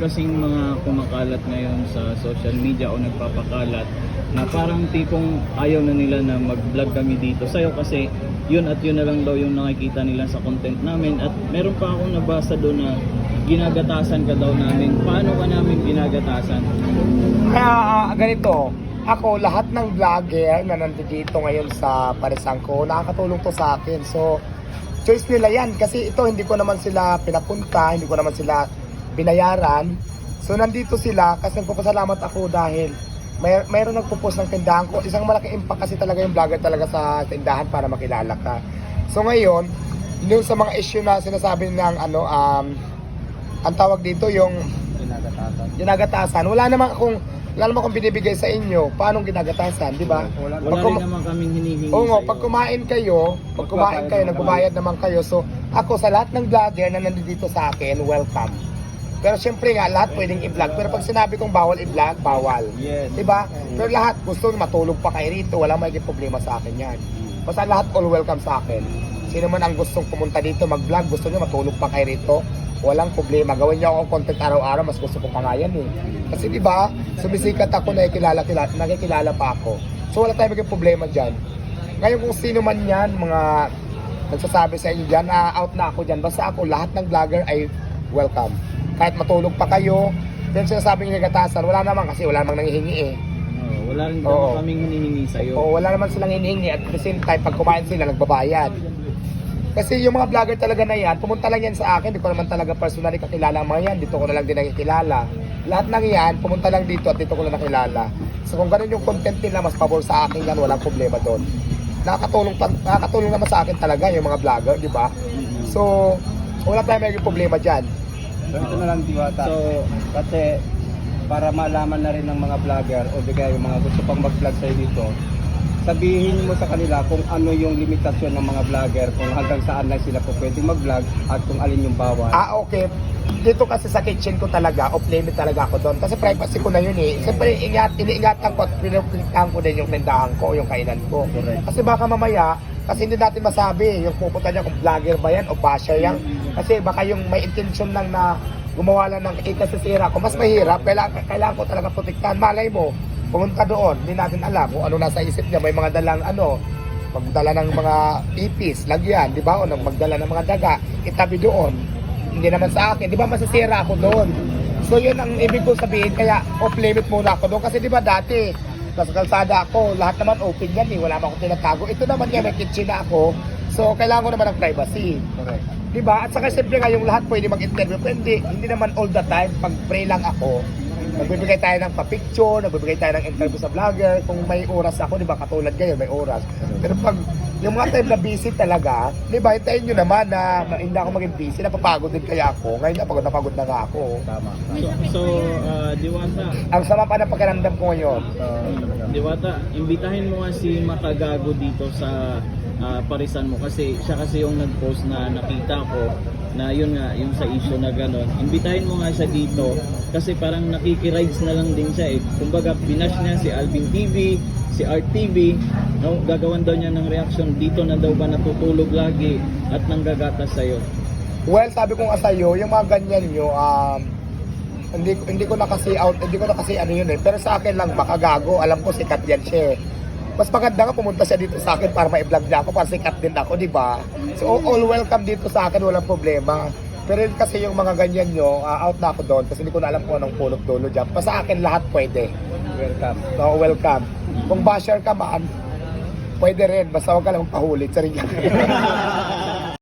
kasing mga kumakalat ngayon sa social media o nagpapakalat na parang tipong ayaw na nila na mag-vlog kami dito sa'yo kasi yun at yun na lang daw yung nakikita nila sa content namin at meron pa akong nabasa doon na ginagatasan ka daw namin. Paano ka namin ginagatasan? Ah, ganito, ako lahat ng vlogger na nandito ngayon sa parisang ko, nakakatulong to sa akin. So, choice nila yan. Kasi ito, hindi ko naman sila pinapunta, hindi ko naman sila binayaran. So, nandito sila kasi nagpapasalamat ako dahil may, mayroon nagpo-post ng tindahan ko. Isang malaking impact kasi talaga yung vlogger talaga sa tindahan para makilala ka. So, ngayon, yung sa mga issue na sinasabi ng ano, um, ang tawag dito yung Ginagatasan. ginagatasan. Wala naman akong wala naman akong binibigay sa inyo. Paano ginagatasan, di ba? Wala. Wala rin naman kaming hinihingi Oo sa'yo. pag kumain kayo, pag kumain kayo, nagbabayad naman kayo. So, ako sa lahat ng vlogger na nandito sa akin, welcome. Pero syempre nga, lahat pwedeng i-vlog. Pero pag sinabi kong bawal i-vlog, bawal. Yes. Di ba? Pero lahat gusto matulog pa kayo rito, wala may problema sa akin yan. Basta lahat all welcome sa akin. Sino man ang gustong pumunta dito mag-vlog, gusto niyo matulog pa kayo rito, walang problema. Gawin niyo akong content araw-araw, mas gusto ko pa nga yan eh. Kasi di ba, sumisikat ako, nakikilala, kilala, nakikilala pa ako. So wala tayong maging problema dyan. Ngayon kung sino man yan, mga nagsasabi sa inyo dyan, na out na ako dyan. Basta ako, lahat ng vlogger ay welcome. Kahit matulog pa kayo, then sinasabi nyo nagatasan, wala naman kasi wala namang nangihingi eh. Oo, wala rin Oo. naman kaming hinihingi sa'yo. O wala naman silang hinihingi at the same time, pag kumain sila, nagbabayad. Kasi yung mga vlogger talaga na yan, pumunta lang yan sa akin, di ko naman talaga personally kakilala ang mga yan, dito ko na lang din nakikilala. Lahat ng yan, pumunta lang dito at dito ko lang nakilala. So kung ganun yung content nila, mas pabor sa akin yan, walang problema doon. Nakakatulong, pa- nakakatulong naman sa akin talaga yung mga vlogger, di ba? So, wala tayong may problema dyan. Ganito na lang diwata. So, Kasi para malaman na rin ng mga vlogger o di kaya yung mga gusto pang mag-vlog sa'yo dito, sabihin mo sa kanila kung ano yung limitasyon ng mga vlogger, kung hanggang saan lang sila po pwedeng mag-vlog at kung alin yung bawal. Ah, okay. Dito kasi sa kitchen ko talaga, off limit talaga ako doon. Kasi privacy ko na yun eh. Siyempre, ingat, iniingatan ko at pinupliktahan ko din yung tindahan ko, yung kainan ko. Correct. Kasi baka mamaya, kasi hindi natin masabi yung pupunta niya kung vlogger ba yan o basher yan. Kasi baka yung may intention lang na gumawa lang ng ikasisira ko, mas mahirap. Kailangan, kailangan ko talaga protektahan. Malay mo, pumunta doon, hindi natin alam kung ano nasa isip niya. May mga dalang ano, magdala ng mga ipis, lagyan, di ba? O nang magdala ng mga daga, itabi doon. Hindi naman sa akin, di ba masasira ako doon. So yun ang ibig ko sabihin, kaya off limit muna ako doon. Kasi di ba dati, nasa kalsada ako, lahat naman open yan eh, wala naman akong tinatago. Ito naman yan, may kitchen na ako. So kailangan ko naman ng privacy. Correct. Di ba? At saka siyempre nga yung lahat pwede mag-interview. Pero hindi, hindi naman all the time. Pag pray lang ako, nagbibigay tayo ng pa-picture, nagbibigay tayo ng interview sa vlogger. Kung may oras ako, di ba? Katulad ngayon, may oras. Pero pag yung mga time na busy talaga, di ba? Hintayin nyo naman na na hindi ako maging busy. Napapagod din kaya ako. Ngayon na pagod na pagod na nga ako. Tama. so, so ah, Diwata, Ang sama pa ng pakiramdam ko ngayon. So, Diwata, imbitahin mo nga si Makagago dito sa ah, parisan mo kasi siya kasi yung nag-post na nakita ko na yun nga, yung sa issue na gano'n. Imbitahin mo nga siya dito kasi parang nakikirides na lang din siya eh. Kumbaga, binash niya si Alvin TV, si Art TV, no? gagawan daw niya ng reaction dito na daw ba natutulog lagi at nanggagatas sa'yo. Well, sabi ko nga sa'yo, yung mga ganyan nyo, um, hindi, hindi ko na kasi out, hindi ko na kasi ano yun eh. Pero sa akin lang, makagago. Alam ko sikat yan siya eh. Mas maganda nga pumunta siya dito sa akin para ma-vlog niya ako, para sikat din ako, di ba? So, all welcome dito sa akin, walang problema. Pero yun kasi yung mga ganyan nyo, ah, out na ako doon kasi hindi ko na alam kung anong pulot dulo dyan. Pa sa akin lahat pwede. welcome. So, welcome. Kung basher ka man, pwede rin. Basta huwag ka lang pahulit. Sarili